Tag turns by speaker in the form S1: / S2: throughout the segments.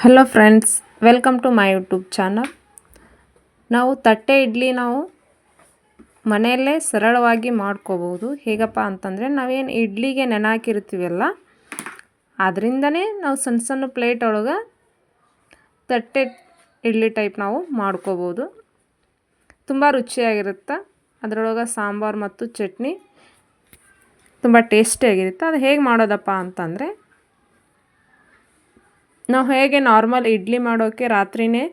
S1: Hello friends welcome to my YouTube channel ನಾವು ತಟ್ಟೆ ಇಡ್ಲಿ ನಾವು ಮನೆಯಲ್ಲೇ ಸರಳವಾಗಿ ಮಾಡ್ಕೋಬೋದು ಹೇಗಪ್ಪ ಅಂತಂದರೆ ನಾವೇನು ಇಡ್ಲಿಗೆ ನೆನೆ ಹಾಕಿರ್ತೀವಲ್ಲ ಅದರಿಂದನೇ ನಾವು ಸಣ್ಣ ಸಣ್ಣ ಪ್ಲೇಟ್ ಒಳಗೆ ತಟ್ಟೆ ಇಡ್ಲಿ ಟೈಪ್ ನಾವು ಮಾಡ್ಕೋಬೋದು ತುಂಬ ರುಚಿಯಾಗಿರುತ್ತೆ. ಅದರೊಳಗೆ ಸಾಂಬಾರು ಮತ್ತು ಚಟ್ನಿ ತುಂಬ ಟೇಸ್ಟಿಯಾಗಿರುತ್ತೆ ಅದು ಹೇಗೆ ಮಾಡೋದಪ್ಪ ಅಂತಂದರೆ ನಾವು ಹೇಗೆ ನಾರ್ಮಲ್ ಇಡ್ಲಿ ಮಾಡೋಕ್ಕೆ ರಾತ್ರಿಯೇ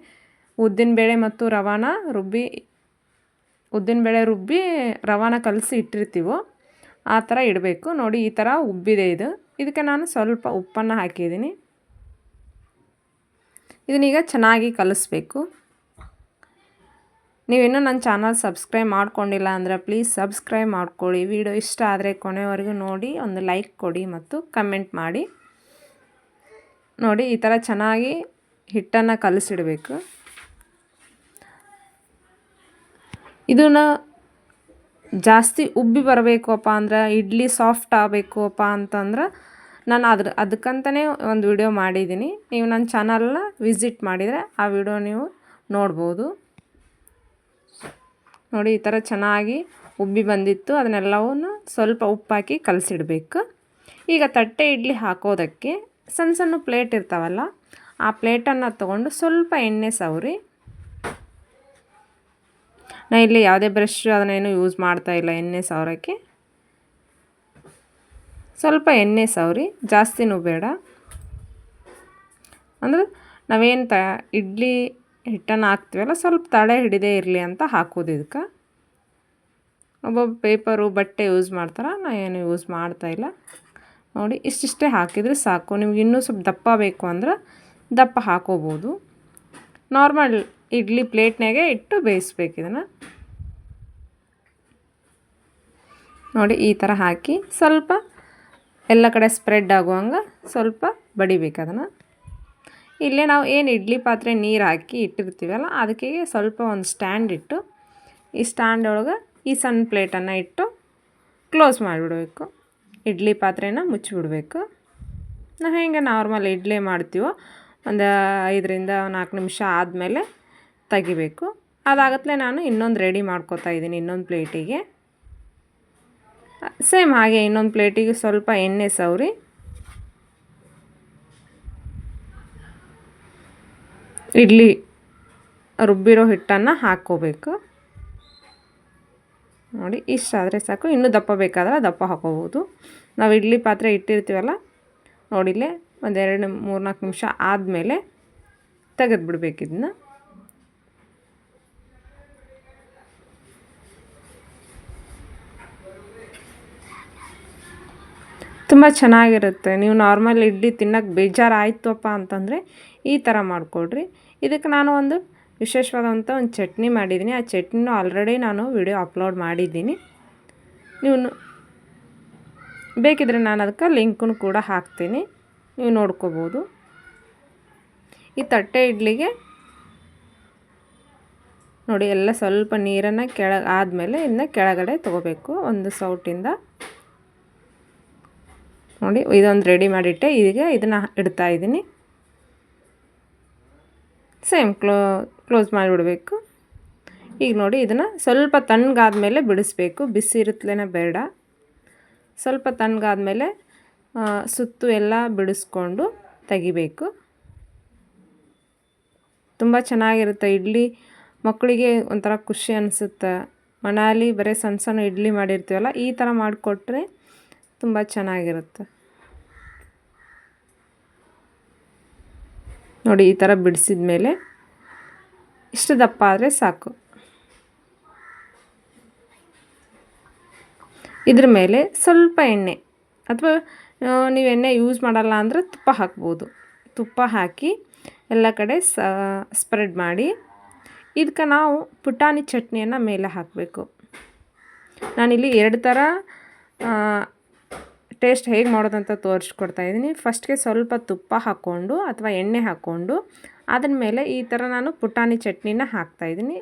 S1: ಉದ್ದಿನಬೇಳೆ ಮತ್ತು ರವಾನ ರುಬ್ಬಿ ಉದ್ದಿನಬೇಳೆ ರುಬ್ಬಿ ರವಾನ ಕಲಸಿ ಇಟ್ಟಿರ್ತೀವೋ ಆ ಥರ ಇಡಬೇಕು. ನೋಡಿ, ಈ ಥರ ಉಬ್ಬಿದೆ ಇದು. ಇದಕ್ಕೆ ನಾನು ಸ್ವಲ್ಪ ಉಪ್ಪನ್ನು ಹಾಕಿದ್ದೀನಿ. ಇದನ್ನೀಗ ಚೆನ್ನಾಗಿ ಕಲಿಸ್ಬೇಕು. ನೀವಿನ್ನೂ ನನ್ನ ಚಾನಲ್ ಸಬ್ಸ್ಕ್ರೈಬ್ ಮಾಡ್ಕೊಂಡಿಲ್ಲ ಅಂದರೆ ಪ್ಲೀಸ್ ಸಬ್ಸ್ಕ್ರೈಬ್ ಮಾಡ್ಕೊಳ್ಳಿ. ವಿಡಿಯೋ ಇಷ್ಟ ಆದರೆ ಕೊನೆವರೆಗೂ ನೋಡಿ, ಒಂದು ಲೈಕ್ ಕೊಡಿ ಮತ್ತು ಕಮೆಂಟ್ ಮಾಡಿ. ನೋಡಿ, ಈ ಥರ ಚೆನ್ನಾಗಿ ಹಿಟ್ಟನ್ನು ಕಲಸಿಡಬೇಕು. ಇದನ್ನು ಜಾಸ್ತಿ ಉಬ್ಬಿ ಬರಬೇಕಪ್ಪ ಅಂದ್ರೆ, ಇಡ್ಲಿ ಸಾಫ್ಟ್ ಆಗಬೇಕಪ್ಪ ಅಂತಂದ್ರೆ, ನಾನು ಅದ್ರ ಅದಕ್ಕಂತಲೇ ಒಂದು ವಿಡಿಯೋ ಮಾಡಿದ್ದೀನಿ ನೀವು ನನ್ನ ಚಾನಲ್ನ ವಿಸಿಟ್ ಮಾಡಿದರೆ ಆ ವಿಡಿಯೋ ನೀವು ನೋಡ್ಬೋದು. ನೋಡಿ, ಈ ಥರ ಚೆನ್ನಾಗಿ ಉಬ್ಬಿ ಬಂದಿತ್ತು. ಅದನ್ನೆಲ್ಲವನ್ನು ಸ್ವಲ್ಪ ಉಪ್ಪಾಕಿ ಕಲಸಿಡಬೇಕು. ಈಗ ತಟ್ಟೆ ಇಡ್ಲಿ ಹಾಕೋದಕ್ಕೆ ಸಣ್ಣ ಸಣ್ಣ ಪ್ಲೇಟ್ ಇರ್ತಾವಲ್ಲ, ಆ ಪ್ಲೇಟನ್ನು ತೊಗೊಂಡು ಸ್ವಲ್ಪ ಎಣ್ಣೆ ಸವರಿ. ನಾ ಇಲ್ಲಿ ಯಾವುದೇ ಬ್ರಷ್ ಅದನ್ನೇನು ಯೂಸ್ ಮಾಡ್ತಾ ಇಲ್ಲ, ಎಣ್ಣೆ ಸವರಕ್ಕೆ. ಸ್ವಲ್ಪ ಎಣ್ಣೆ ಸವರಿ, ಜಾಸ್ತಿನೂ ಬೇಡ. ಅಂದರೆ ನಾವೇನು ತ, ಇಡ್ಲಿ ಹಿಟ್ಟನ್ನು ಹಾಕ್ತೀವಲ್ಲ, ಸ್ವಲ್ಪ ತಡೆ ಹಿಡಿದೇ ಇರಲಿ ಅಂತ ಹಾಕೋದು ಇದಕ್ಕೆ. ಒಬ್ಬೊಬ್ಬ ಪೇಪರು ಬಟ್ಟೆ ಯೂಸ್ ಮಾಡ್ತಾರೆ ನಾನು ಏನು ಯೂಸ್ ಮಾಡ್ತಾಯಿಲ್ಲ ನೋಡಿ, ಇಷ್ಟಿಷ್ಟೇ ಹಾಕಿದರೆ ಸಾಕು. ನಿಮ್ಗೆ ಇನ್ನೂ ಸ್ವಲ್ಪ ದಪ್ಪ ಬೇಕು ಅಂದ್ರೆ ದಪ್ಪ ಹಾಕೋಬೋದು. ನಾರ್ಮಲ್ ಇಡ್ಲಿ ಪ್ಲೇಟ್ನಾಗೆ ಇಟ್ಟು ಬೇಯಿಸ್ಬೇಕು ಇದನ್ನು. ನೋಡಿ, ಈ ಥರ ಹಾಕಿ ಸ್ವಲ್ಪ ಎಲ್ಲ ಕಡೆ ಸ್ಪ್ರೆಡ್ ಆಗುವಂಗೆ ಸ್ವಲ್ಪ ಬಡಿಬೇಕು ಅದನ್ನು. ಇಲ್ಲೇ ನಾವು ಏನು ಇಡ್ಲಿ ಪಾತ್ರೆ ನೀರು ಹಾಕಿ ಇಟ್ಟಿರ್ತೀವಲ್ಲ, ಅದಕ್ಕೆ ಸ್ವಲ್ಪ ಒಂದು ಸ್ಟ್ಯಾಂಡ್ ಇಟ್ಟು ಈ ಸ್ಟ್ಯಾಂಡ್ ಒಳಗೆ ಈ ಸಣ್ಣ ಪ್ಲೇಟನ್ನು ಇಟ್ಟು ಕ್ಲೋಸ್ ಮಾಡಿಬಿಡಬೇಕು. ಇಡ್ಲಿ ಪಾತ್ರೆನ ಮುಚ್ಚಿಬಿಡ್ಬೇಕು. ನಾವು ಹೆಂಗೆ ನಾರ್ಮಲ್ ಇಡ್ಲಿ ಮಾಡ್ತೀವೋ ಒಂದು ಐದರಿಂದ ನಾಲ್ಕು ನಿಮಿಷ ಆದಮೇಲೆ ತೆಗಿಬೇಕು. ಅದಾಗತ್ತಲೇ ನಾನು ಇನ್ನೊಂದು ರೆಡಿ ಮಾಡ್ಕೋತಾ ಇದ್ದೀನಿ ಇನ್ನೊಂದು ಪ್ಲೇಟಿಗೆ. ಸೇಮ್ ಹಾಗೆ ಇನ್ನೊಂದು ಪ್ಲೇಟಿಗೆ ಸ್ವಲ್ಪ ಎಣ್ಣೆ ಸವರಿ. ಇಡ್ಲಿ ರುಬ್ಬಿರೋ ಹಿಟ್ಟನ್ನು ಹಾಕ್ಕೋಬೇಕು. ನೋಡಿ ಇಷ್ಟಾದರೆ ಸಾಕು. ಇನ್ನೂ ದಪ್ಪ ಬೇಕಾದ್ರೆ ದಪ್ಪ ಹಾಕೋಬೋದು ನಾವು ಇಡ್ಲಿ ಪಾತ್ರೆ ಇಟ್ಟಿರ್ತೀವಲ್ಲ ನೋಡಿಲ್ಲೇ ಒಂದೆರಡು ಮೂರು ನಾಲ್ಕು ನಿಮಿಷ ಆದಮೇಲೆ ತೆಗೆದು ಬಿಡ್ಬೇಕು ಇದನ್ನ ತುಂಬ ಚೆನ್ನಾಗಿರುತ್ತೆ. ನೀವು ನಾರ್ಮಲ್ ಇಡ್ಲಿ ತಿನ್ನೋಕ್ಕೆ ಬೇಜಾರು ಅಪ್ಪ ಅಂತಂದರೆ ಈ ಥರ ಮಾಡಿಕೊಡ್ರಿ ಇದಕ್ಕೆ ನಾನು ಒಂದು ವಿಶೇಷವಾದಂಥ ಒಂದು ಚಟ್ನಿ ಮಾಡಿದ್ದೀನಿ. ಆ ಚಟ್ನಿನೂ ಆಲ್ರೆಡಿ ನಾನು ವಿಡಿಯೋ ಅಪ್ಲೋಡ್ ಮಾಡಿದ್ದೀನಿ. ನೀವು ಬೇಕಿದ್ರೆ ನಾನು ಅದಕ್ಕೆ ಲಿಂಕನ್ನು ಕೂಡ ಹಾಕ್ತೀನಿ. ನೀವು ನೋಡ್ಕೋಬೋದು. ಈ ತಟ್ಟೆ ಇಡ್ಲಿಗೆ ನೋಡಿ, ಎಲ್ಲ ಸ್ವಲ್ಪ ನೀರನ್ನು ಕೆಳಗೆ ಆದಮೇಲೆ ಇನ್ನು ಕೆಳಗಡೆ ತೊಗೋಬೇಕು. ಒಂದು ಸೌಟಿಂದ. ನೋಡಿ, ಇದೊಂದು ರೆಡಿ ಮಾಡಿಟ್ಟೆ. ಈಗ ಇದನ್ನು ಇಡ್ತಾ ಇದ್ದೀನಿ. ಸೇಮ್ ಕ್ಲೋ, ಕ್ಲೋಸ್ ಮಾಡಿಬಿಡಬೇಕು. ಈಗ ನೋಡಿ, ಇದನ್ನು ಸ್ವಲ್ಪ ತಣ್ಣಗಾದ್ಮೇಲೆ ಬಿಡಿಸ್ಬೇಕು. ಬಿಸಿ ಇರುತ್ತಲೇ ಬೇಡ. ಸ್ವಲ್ಪ ತಣ್ಣಗಾದ್ಮೇಲೆ ಸುತ್ತು ಎಲ್ಲ ಬಿಡಿಸ್ಕೊಂಡು ತೆಗಿಬೇಕು. ತುಂಬ ಚೆನ್ನಾಗಿರುತ್ತೆ. ಇಡ್ಲಿ, ಮಕ್ಕಳಿಗೆ ಒಂಥರ ಖುಷಿ ಅನಿಸುತ್ತೆ. ಮನಾಲಿ ಬರೀ ಸಣ್ಣ ಸಣ್ಣ ಇಡ್ಲಿ ಮಾಡಿರ್ತೀವಲ್ಲ, ಈ ಥರ ಮಾಡಿಕೊಟ್ರೆ ತುಂಬ ಚೆನ್ನಾಗಿರುತ್ತೆ. ನೋಡಿ, ಈ ಥರ ಬಿಡಿಸಿದ ಮೇಲೆ ಇಷ್ಟು ದಪ್ಪ ಆದರೆ ಸಾಕು. ಇದ್ರ ಮೇಲೆ ಸ್ವಲ್ಪ ಎಣ್ಣೆ ಅಥವಾ ನೀವು ಎಣ್ಣೆ ಯೂಸ್ ಮಾಡಲ್ಲ ಅಂದರೆ ತುಪ್ಪ ಹಾಕ್ಬೋದು. ತುಪ್ಪ ಹಾಕಿ ಎಲ್ಲ ಕಡೆ ಸ್ಪ್ರೆಡ್ ಮಾಡಿ ಇದಕ್ಕೆ ನಾವು ಪುಟಾಣಿ ಚಟ್ನಿಯನ್ನು ಮೇಲೆ ಹಾಕಬೇಕು. ನಾನಿಲ್ಲಿ ಎರಡು ಥರ ಟೇಸ್ಟ್ ಹೇಗೆ ಮಾಡೋದಂತ ತೋರಿಸ್ಕೊಡ್ತಾ ಇದ್ದೀನಿ. ಫಸ್ಟ್ಗೆ ಸ್ವಲ್ಪ ತುಪ್ಪ ಹಾಕ್ಕೊಂಡು ಅಥವಾ ಎಣ್ಣೆ ಹಾಕ್ಕೊಂಡು ಅದರ ಮೇಲೆ ಈ ಥರ ನಾನು ಪುಟಾಣಿ ಚಟ್ನಿನ ಹಾಕ್ತಾಯಿದ್ದೀನಿ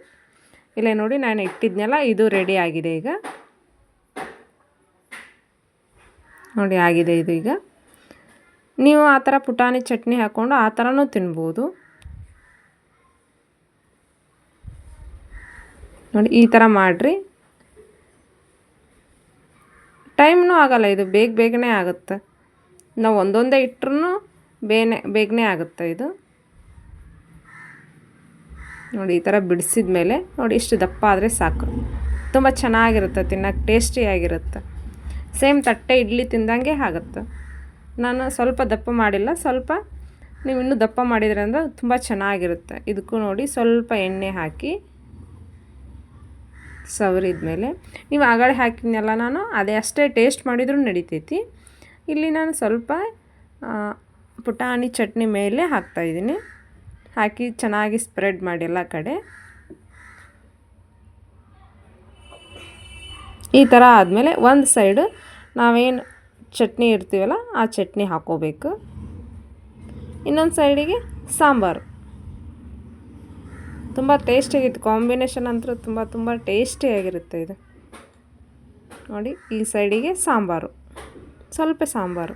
S1: ಇಲ್ಲೇ ನೋಡಿ ನಾನು ಇಟ್ಟಿದ್ನಲ್ಲ, ಇದು ರೆಡಿ ಆಗಿದೆ ಈಗ. ನೋಡಿ ಆಗಿದೆ ಇದು ಈಗ. ನೀವು ಆ ಥರ ಪುಟಾಣಿ ಚಟ್ನಿ ಹಾಕ್ಕೊಂಡು ಆ ಥರನೂ ತಿನ್ಬೋದು. ನೋಡಿ ಈ ಥರ ಮಾಡಿರಿ. ಟೈಮ್ನೂ ಆಗಲ್ಲ, ಇದು ಬೇಗ ಬೇಗನೆ ಆಗುತ್ತೆ. ನಾವು ಒಂದೊಂದೇ ಇಟ್ಟರೂ ಬೇನೆ, ಬೇಗನೆ ಆಗುತ್ತೆ ಇದು. ನೋಡಿ, ಈ ಥರ ಬಿಡಿಸಿದ ಮೇಲೆ ನೋಡಿ, ಇಷ್ಟು ದಪ್ಪ ಆದರೆ ಸಾಕು. ತುಂಬ ಚೆನ್ನಾಗಿರುತ್ತೆ, ತಿನ್ನೋಕ್ಕೆ ಟೇಸ್ಟಿಯಾಗಿರುತ್ತೆ ಸೇಮ್ ತಟ್ಟೆ ಇಡ್ಲಿ ತಿಂದಂಗೆ ಆಗುತ್ತೆ. ನಾನು ಸ್ವಲ್ಪ ದಪ್ಪ ಮಾಡಿಲ್ಲ, ಸ್ವಲ್ಪ ನೀವು ಇನ್ನೂ ದಪ್ಪ ಮಾಡಿದ್ರೆ ಅಂದರೆ ತುಂಬ ಚೆನ್ನಾಗಿರುತ್ತೆ. ಇದಕ್ಕೂ ನೋಡಿ, ಸ್ವಲ್ಪ ಎಣ್ಣೆ ಹಾಕಿ ಸವರಿದ ಮೇಲೆ. ನೀವು ಆಗಡೆ ಹಾಕಿದ್ನೆಲ್ಲ ನಾನು, ಅದೇ ಅಷ್ಟೇ ಟೇಸ್ಟ್ ಮಾಡಿದರೂ ನಡಿತೈತಿ. ಇಲ್ಲಿ ನಾನು ಸ್ವಲ್ಪ ಪುಟಾಣಿ ಚಟ್ನಿ ಮೇಲೆ ಹಾಕ್ತಾಯಿದ್ದೀನಿ ಹಾಕಿ ಚೆನ್ನಾಗಿ ಸ್ಪ್ರೆಡ್ ಮಾಡಿ ಎಲ್ಲ ಕಡೆ. ಈ ಥರ ಆದಮೇಲೆ ಒಂದು ಸೈಡು ನಾವೇನು ಚಟ್ನಿ ಇರ್ತೀವಲ್ಲ ಆ ಚಟ್ನಿ ಹಾಕೋಬೇಕು. ಇನ್ನೊಂದು ಸೈಡಿಗೆ ಸಾಂಬಾರು. ತುಂಬ ಟೇಸ್ಟಿಯಾಗಿತ್ತು ಕಾಂಬಿನೇಷನ್ ಅಂತೂ ತುಂಬ ತುಂಬ ಟೇಸ್ಟಿಯಾಗಿರುತ್ತೆ ಇದು. ನೋಡಿ, ಈ ಸೈಡಿಗೆ ಸಾಂಬಾರು. ಸ್ವಲ್ಪ ಸಾಂಬಾರು.